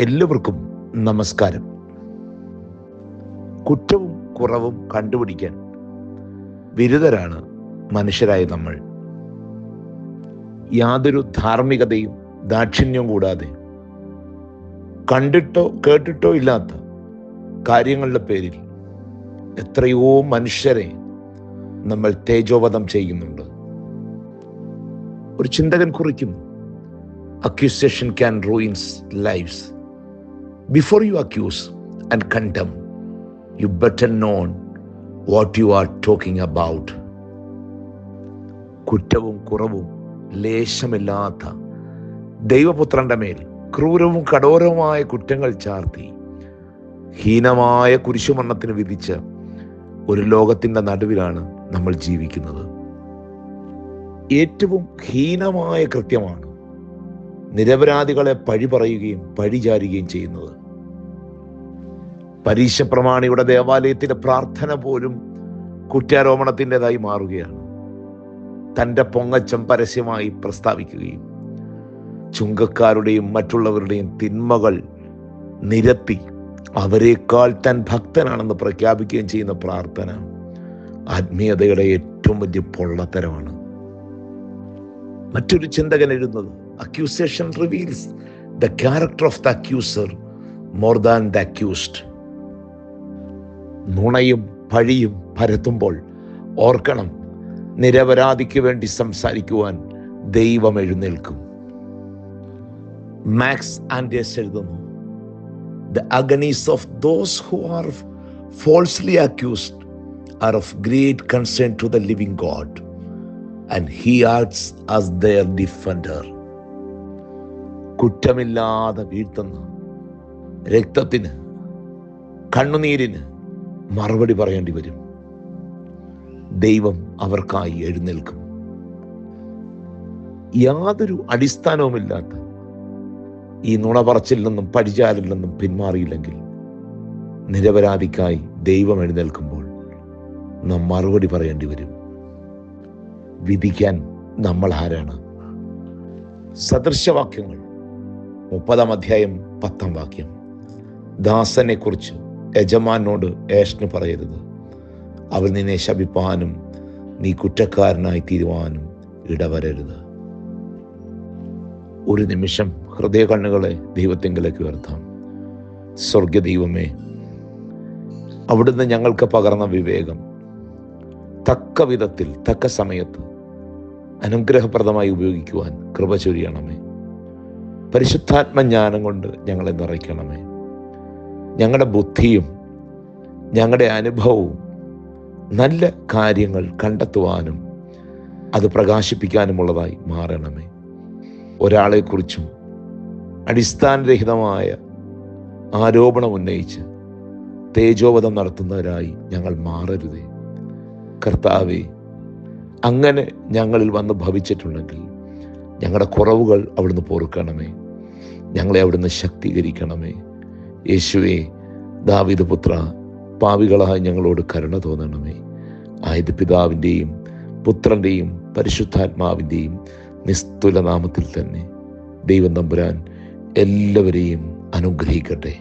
എല്ലാവർക്കും നമസ്കാരം. കുറ്റവും കുറവും കണ്ടുപിടിക്കാൻ ബിരുദരാണ് മനുഷ്യരായ നമ്മൾ. യാതൊരു ധാർമ്മികതയും ദാക്ഷിണ്യവും കൂടാതെ കണ്ടിട്ടോ കേട്ടിട്ടോ ഇല്ലാത്ത കാര്യങ്ങളുടെ പേരിൽ എത്രയോ മനുഷ്യരെ നമ്മൾ തേജോവധം ചെയ്യുന്നുണ്ട്. ഒരു ചിന്തകൻ കുറിക്കും. Accusation can ruins lives before you accuse and condemn you better known what you are talking about കുറ്റവും കുറവും ലേശമില്ലാത്ത ദൈവപുത്രന്റെ മേൽ ക്രൂരവും കഠോരവുമായ കുറ്റങ്ങൾ ചാർത്തി ഹീനമായ കുരിശുമരണത്തിന് വിധിച്ച ഒരു ലോകത്തിന്റെ നടുവിലാണ് നമ്മൾ ജീവിക്കുന്നത്. ഏറ്റവും ഹീനമായ കൃത്യമാണ് നിരപരാധികളെ പഴി പറയുകയും പഴിചാരുകയും ചെയ്യുന്നത്. പരീക്ഷ പ്രമാണിയുടെ ദേവാലയത്തിലെ പ്രാർത്ഥന പോലും കുറ്റാരോപണത്തിന്റെതായി മാറുകയാണ്. തന്റെ പൊങ്ങച്ചം പരസ്യമായി പ്രസ്താവിക്കുകയും ചുങ്കക്കാരുടെയും മറ്റുള്ളവരുടെയും തിന്മകൾ നിരത്തി അവരെക്കാൾ തൻ ഭക്തനാണെന്ന് പ്രഖ്യാപിക്കുകയും ചെയ്യുന്ന പ്രാർത്ഥന ആത്മീയതയുടെ ഏറ്റവും വലിയ പൊള്ളത്തരമാണ്. മറ്റൊരു ചിന്തകൻ എഴുതുന്നത് accusation reveals the character of the accuser more than the accused നുണയും പഴിയും പരത്തുമ്പോൾ ഓർക്കണം നിരപരാധിക്ക് വേണ്ടി സംസാരിക്കുവാൻ ദൈവം എഴുന്നേൽക്കും. മാക്സ് ആൻഡേഴ്സ് എഴുതുന്നു the agonies of those who are falsely accused are of great concern to the living God and he acts as their defender കുറ്റമില്ലാതെ വീഴ്ത്തുന്ന രക്തത്തിന് കണ്ണുനീരിന് മറുപടി പറയേണ്ടി വരും. ദൈവം അവർക്കായി എഴുന്നേൽക്കും. യാതൊരു അടിസ്ഥാനവുമില്ലാത്ത ഈ നുണ പറച്ചിൽ നിന്നും പരിചാരിൽ നിന്നും പിന്മാറിയില്ലെങ്കിൽ നിരപരാധിക്കായി ദൈവം എഴുന്നേൽക്കുമ്പോൾ നാം മറുപടി പറയേണ്ടി വരും. വിധിക്കാൻ നമ്മൾ ആരാണ്? സദൃശവാക്യങ്ങൾ മുപ്പതാം അധ്യായം പത്താം വാക്യം. ദാസനെ കുറിച്ച് യജമാനോട് ഏഷ്ണു പറയരുത്. അവൻ നിന്നെ ശപിപ്പാനും നീ കുറ്റക്കാരനായി തീരുവാനും ഇടവരരുത്. ഒരു നിമിഷം ഹൃദയ കണ്ണുകളെ ദൈവത്തെങ്കിലേക്ക് ഉയർത്താം. സ്വർഗ ദൈവമേ അവിടുന്ന് ഞങ്ങൾക്ക് പകർന്ന വിവേകം തക്ക വിധത്തിൽ തക്ക സമയത്ത് അനുഗ്രഹപ്രദമായി ഉപയോഗിക്കുവാൻ കൃപ ചൊരിയണമേ. പരിശുദ്ധാത്മജ്ഞാനം കൊണ്ട് ഞങ്ങളെ നിറയ്ക്കണമേ. ഞങ്ങളുടെ ബുദ്ധിയും ഞങ്ങളുടെ അനുഭവവും നല്ല കാര്യങ്ങൾ കണ്ടെത്തുവാനും അത് പ്രകാശിപ്പിക്കാനുമുള്ളതായി മാറണമേ. ഒരാളെക്കുറിച്ചും അടിസ്ഥാനരഹിതമായ ആരോപണം ഉന്നയിച്ച് തേജോവധം നടത്തുന്നവരായി ഞങ്ങൾ മാറരുതേ. കർത്താവെ അങ്ങനെ ഞങ്ങളിൽ വന്ന് ഭവിച്ചിട്ടുണ്ടെങ്കിൽ ഞങ്ങളുടെ കുറവുകൾ അവിടുന്ന് പൊറുക്കണമേ. ഞങ്ങളെ അവിടുന്ന് ശക്തീകരിക്കണമേ. യേശുവെ ദാവിദ് പുത്ര പാവികളായി ഞങ്ങളോട് കരുണ തോന്നണമേ. ആയത് പിതാവിന്റെയും പുത്രന്റെയും പരിശുദ്ധാത്മാവിന്റെയും നിസ്തുല നാമത്തിൽ തന്നെ ദൈവം തമ്പുരാൻ എല്ലാവരെയും അനുഗ്രഹിക്കട്ടെ.